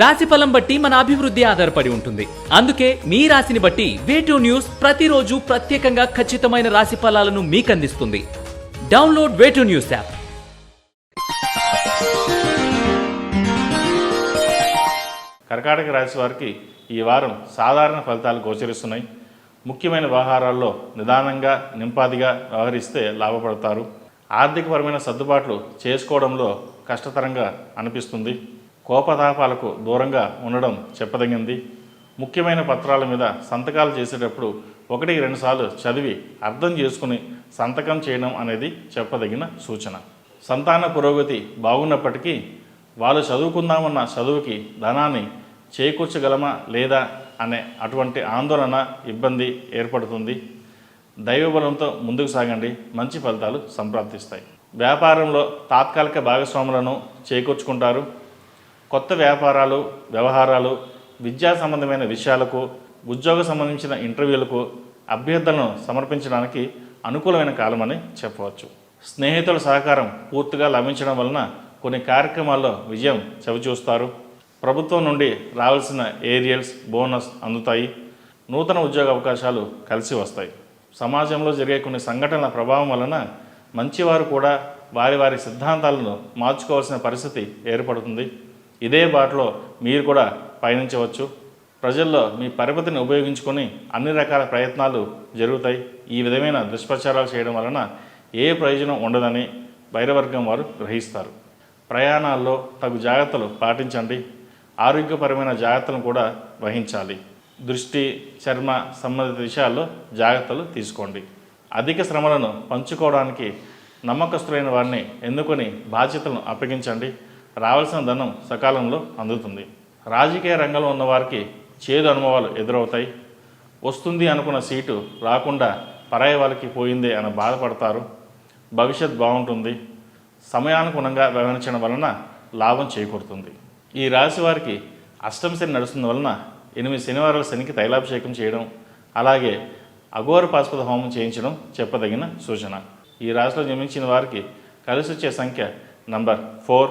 రాశి ఫలం బట్టి మన అభివృద్ధి ఆధారపడి ఉంటుంది. అందుకే మీ రాశిని బట్టి వేటూ న్యూస్ ప్రతిరోజు ప్రత్యేకంగా ఖచ్చితమైన రాశి ఫలాలను మీకు అందిస్తుంది డౌన్లోడ్ వేటూ న్యూస్ యాప్ కర్కాటక రాశి వారికి ఈ వారం సాధారణ ఫలితాలు గోచరిస్తున్నాయి. ముఖ్యమైన వ్యవహారాల్లో నిదానంగా నింపాదిగా వ్యవహరిస్తే లాభపడతారు. ఆర్థికపరమైన సర్దుబాట్లు చేసుకోవడంలో కష్టతరంగా అనిపిస్తుంది. కోపతాపాలకు దూరంగా ఉండడం చెప్పదగింది. ముఖ్యమైన పత్రాల మీద సంతకాలు చేసేటప్పుడు ఒకటి రెండుసార్లు చదివి అర్థం చేసుకుని సంతకం చేయడం అనేది చెప్పదగిన సూచన. సంతాన పురోగతి బాగున్నప్పటికీ వాళ్ళు చదువుకుందామన్న చదువుకి ధనాన్ని చేకూర్చగలమా లేదా అనే అటువంటి ఆందోళన ఇబ్బంది ఏర్పడుతుంది. దైవబలంతో ముందుకు సాగండి. మంచి ఫలితాలు సంప్రాప్తిస్తాయి. వ్యాపారంలో తాత్కాలిక భాగస్వాములను చేకూర్చుకుంటారు. కొత్త వ్యాపారాలు వ్యవహారాలు విద్యా సంబంధమైన విషయాలకు ఉద్యోగ సంబంధించిన ఇంటర్వ్యూలకు అభ్యర్థులను సమర్పించడానికి అనుకూలమైన కాలమని చెప్పవచ్చు. స్నేహితుల సహకారం పూర్తిగా లభించడం వలన కొన్ని కార్యక్రమాల్లో విజయం చవిచూస్తారు. ప్రభుత్వం నుండి రావాల్సిన ఏరియల్స్ బోనస్ అందుతాయి. నూతన ఉద్యోగ అవకాశాలు కలిసి వస్తాయి. సమాజంలో జరిగే కొన్ని సంఘటనల ప్రభావం వలన మంచివారు కూడా వారి వారి సిద్ధాంతాలను మార్చుకోవాల్సిన పరిస్థితి ఏర్పడుతుంది. ఇదే బాటలో మీరు కూడా పయనించవచ్చు. ప్రజల్లో మీ పరిపతిని ఉపయోగించుకొని అన్ని రకాల ప్రయత్నాలు జరుగుతాయి. ఈ విధమైన దుష్ప్రచారాలు చేయడం వలన ఏ ప్రయోజనం ఉండదని బైరవర్గం వారు గ్రహిస్తారు. ప్రయాణాల్లో తగు జాగ్రత్తలు పాటించండి. ఆరోగ్యపరమైన జాగ్రత్తలను కూడా వహించాలి. దృష్టి చర్మ సంబంధిత విషయాల్లో జాగ్రత్తలు తీసుకోండి. అధిక శ్రమలను పంచుకోవడానికి నమ్మకస్తులైన వారిని ఎన్నుకొని బాధ్యతలను అప్పగించండి. రావాల్సిన ధనం సకాలంలో అందుతుంది. రాజకీయ రంగంలో ఉన్నవారికి చేదు అనుభవాలు ఎదురవుతాయి. వస్తుంది అనుకున్న సీటు రాకుండా పరాయి వాళ్ళకి పోయిందే అని బాధపడతారు. భవిష్యత్ బాగుంటుంది. సమయానుగుణంగా వ్యవహరించడం వలన లాభం చేకూరుతుంది. ఈ రాశి వారికి అష్టమ శని నడుస్తున్న వలన ఎనిమిది శనివారాల శనికి తైలాభిషేకం చేయడం అలాగే అఘోర పాస్పద హోమం చేయించడం చెప్పదగిన సూచన. ఈ రాశిలో జన్మించిన వారికి కలిసి వచ్చే సంఖ్య నంబర్ ఫోర్.